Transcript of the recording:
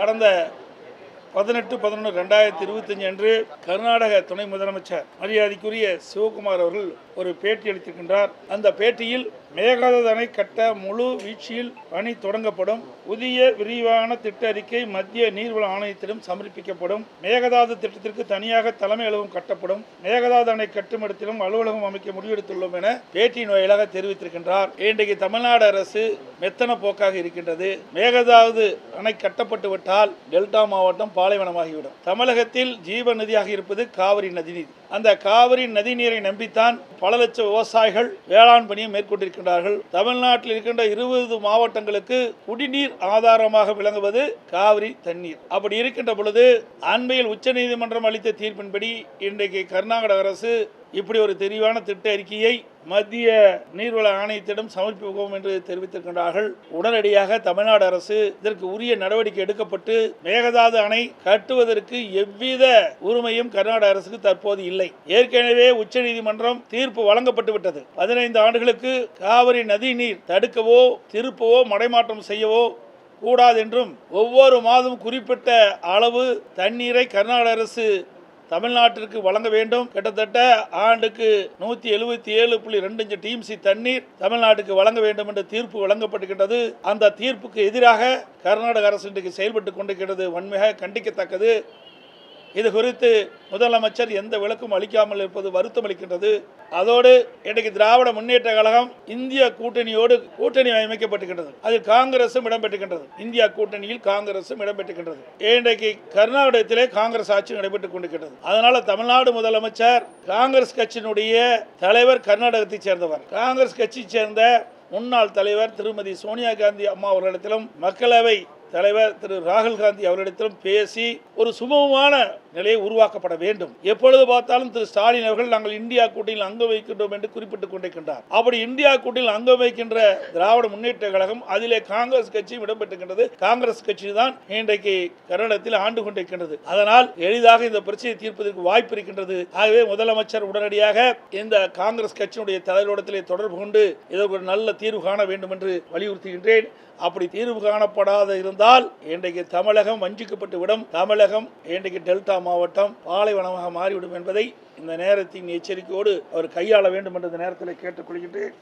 கடந்த பதினெட்டு பதினொன்று ரெண்டாயிரத்தி இருபத்தஞ்சு அன்று கர்நாடக துணை முதலமைச்சர் மரியாதைக்குரிய சிவகுமார் அவர்கள் ஒரு பேட்டி அளித்திருக்கின்றார். அந்த பேட்டியில் மேகதாது அணை கட்ட முழு வீழ்ச்சியில் பணி தொடங்கப்படும். புதிய விரிவான திட்ட அறிக்கை மத்திய நீர்வள ஆணையத்திடம் சமர்ப்பிக்கப்படும். மேகதாது திட்டத்திற்கு தனியாக தலைமை அலுவலகம் கட்டப்படும். மேகதாது அணை கட்டுமிடத்திலும் அலுவலகம் அமைக்க முடிவெடுத்துள்ளோம் என பேட்டியின் வாயிலாக தெரிவித்திருக்கின்றார். இன்றைக்கு தமிழ்நாடு அரசு மெத்தன போக்காக இருக்கின்றது. மேகதாவது அணை கட்டப்பட்டு விட்டால் டெல்டா மாவட்டம் பாலைவனமாகிவிடும். தமிழகத்தில் ஜீவ நதியாக இருப்பது காவிரி நதிநீர் அந்த காவிரி நதிநீரை நம்பித்தான் பல லட்சம் விவசாயிகள் வேளாண் பணியை மேற்கொண்டிருக்கின்றார்கள். தமிழ்நாட்டில் இருக்கின்ற இருபது மாவட்டங்களுக்கு குடிநீர் ஆதாரமாக விளங்குவது காவிரி தண்ணீர். அப்படி இருக்கின்ற பொழுது அண்மையில் உச்சநீதிமன்றம் அளித்த தீர்ப்பின்படி இன்றைக்கு கர்நாடக அரசு இப்படி ஒரு தெளிவான திட்ட அறிக்கையை மத்திய நீர்வள ஆணையத்திடம் சமர்ப்பிப்போம் என்று தெரிவித்திருக்கின்றார்கள். உடனடியாக தமிழ்நாடு அரசு இதற்கு உரிய நடவடிக்கை எடுக்கப்பட்டு மேகதாது அணை கட்டுவதற்கு எவ்வித உரிமையும் கர்நாடக அரசுக்கு தற்போது இல்லை. ஏற்கனவே உச்சநீதிமன்றம் தீர்ப்பு வழங்கப்பட்டு விட்டது. பதினைந்து ஆண்டுகளுக்கு காவிரி நதி நீர் தடுக்கவோ திருப்பவோ மடைமாற்றம் செய்யவோ கூடாது என்றும் ஒவ்வொரு மாதம் குறிப்பிட்ட அளவு தண்ணீரை கர்நாடக அரசு தமிழ்நாட்டிற்கு வழங்க வேண்டும். கிட்டத்தட்ட ஆண்டுக்கு நூற்றி எழுபத்தி ஏழு புள்ளி ரெண்டு இஞ்சு டிஎம்சி தண்ணீர் தமிழ்நாட்டுக்கு வழங்க வேண்டும் என்ற தீர்ப்பு வழங்கப்பட்டுகின்றது அந்த தீர்ப்புக்கு எதிராக கர்நாடக அரசு இன்றைக்கு செயல்பட்டு கொண்டிருக்கிறது. வன்மையாக கண்டிக்கத்தக்கது. இது குறித்து முதலமைச்சர் எந்த விளக்கும் அளிக்காமல் இருப்பது வருத்தம் அளிக்கின்றது. அதோடு இன்றைக்கு திராவிட முன்னேற்ற கழகம் இந்திய கூட்டணியோடு கூட்டணி அமைக்கப்பட்டிருக்கின்றது. அதில் காங்கிரசும் இடம்பெற்றுகின்றது இந்தியா கூட்டணியில் காங்கிரசும் இடம்பெற்றுகின்றது இன்றைக்கு கர்நாடகத்திலே காங்கிரஸ் ஆட்சி நடைபெற்றுக் கொண்டிருக்கின்றது. அதனால தமிழ்நாடு முதலமைச்சர் காங்கிரஸ் கட்சியினுடைய தலைவர் கர்நாடகத்தை சேர்ந்தவர். காங்கிரஸ் கட்சியை சேர்ந்த முன்னாள் தலைவர் திருமதி சோனியா காந்தி அம்மா அவர்களிடத்திலும் மக்களவை தலைவர் திரு ராகுல் காந்தி அவர்களிடத்திலும் பேசி ஒரு சுமூகமான நிலையை உருவாக்கப்பட வேண்டும். எப்பொழுது பார்த்தாலும் திரு ஸ்டாலின் அவர்கள் நாங்கள் இந்தியா கூட்டணியில் அங்கம் வைக்கின்றோம் என்று குறிப்பிட்டுக் கொண்டிருக்கின்றார். அப்படி இந்தியா கூட்டணியில் அங்கம் வைக்கின்ற திராவிட முன்னேற்ற கழகம் அதிலே காங்கிரஸ் கட்சியும் இடம்பெற்றிருக்கின்றது. காங்கிரஸ் கட்சி தான் இன்றைக்கு கர்நாடகத்தில் ஆண்டு கொண்டிருக்கின்றது. அதனால் எளிதாக இந்த பிரச்சனையை தீர்ப்பதற்கு வாய்ப்பு இருக்கின்றது. ஆகவே முதலமைச்சர் உடனடியாக இந்த காங்கிரஸ் கட்சியினுடைய தலைவரிடத்திலே தொடர்பு கொண்டு இதற்கு ஒரு நல்ல தீர்வு காண வேண்டும் என்று வலியுறுத்துகின்றேன். அப்படி தீர்வு காணப்படாத இருந்தால் இன்றைக்கு தமிழகம் வஞ்சிக்கப்பட்டு விடும் தமிழகம் இன்றைக்கு டெல்டா மாவட்டம் பாலைவனமாக மாறிவிடும் என்பதை இந்த நேரத்தின் எச்சரிக்கையோடு அவர் கையாள வேண்டும் என்ற நேரத்தில் கேட்டுக்கொள்கின்றேன்.